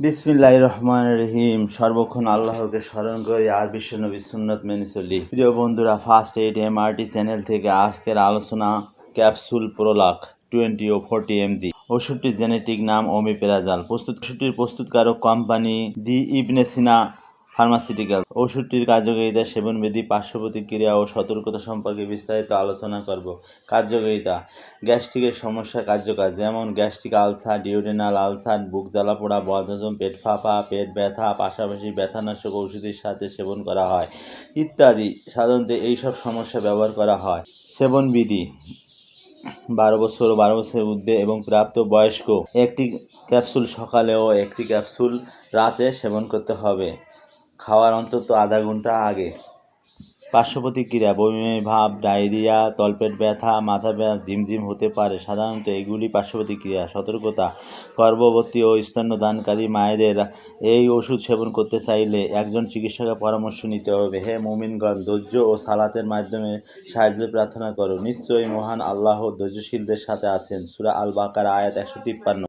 বিসমিল্লাহ রহমান রহিম। সর্বক্ষণ আল্লাহকে স্মরণ করি আর বিশ্বনবী সুন্নত মেনে চলি। প্রিয় বন্ধুরা ফার্স্ট এইট এমআরটি চ্যানেল থেকে আজকের আলোচনা ক্যাপসুল প্রোলাক টোয়েন্টি ও ফোরটি এমজি ওষুধটির জেনেটিক নাম ওমিপেরাজাল। প্রস্তুত ওষুধটির প্রস্তুতকারক company the ibn Cena pharmaceutical ওষুধটির কার্যকারিতা, সেবনবিধি পার্শ্ব প্রতিক্রিয়া ও সতর্কতা সম্পর্কে বিস্তারিত আলোচনা করব। কার্যকারিতা। গ্যাস্ট্রিকের সমস্যা কার্যকর যেমন গ্যাস্ট্রিক আলসার ডিওডেনাল আলসার, বুক জ্বালাপোড়া বদহজম, পেট ফাঁপা, পেট ব্যথা, পাশাপাশি ব্যথানাশক ওষুধের সাথে সেবন করা হয় ইত্যাদি। সাধারণত এইসব সমস্যা ব্যবহার করা হয়। সেবনবিধি। বারো বছর, বারো বছরের ঊর্ধ্বে এবং প্রাপ্ত বয়স্ক। একটি ক্যাপসুল সকালে ও একটি ক্যাপসুল রাতে সেবন করতে হবে। খাওয়ার অন্তত আধা ঘণ্টা আগে। পার্শ্ব প্রতিক্রিয়া বমি, ভাব, ডায়রিয়া, তলপেট ব্যথা, মাথা ব্যথা ঝিমঝিম হতে পারে। সাধারণত এগুলি পার্শ্ব প্রতিক্রিয়া সতর্কতা, গর্ভবতী ও স্তন্যদানকারী মায়েদের এই ওষুধ সেবন করতে চাইলে একজন চিকিৎসকের পরামর্শ নিতে হবে। হে মুমিনগণ, ধৈর্য ও সালাতের মাধ্যমে সাহায্য প্রার্থনা করো। নিশ্চয়ই মহান আল্লাহ ধৈর্যশীলদের সাথে আছেন। সুরা আল বাকার আয়াত একশো তিপ্পান্ন।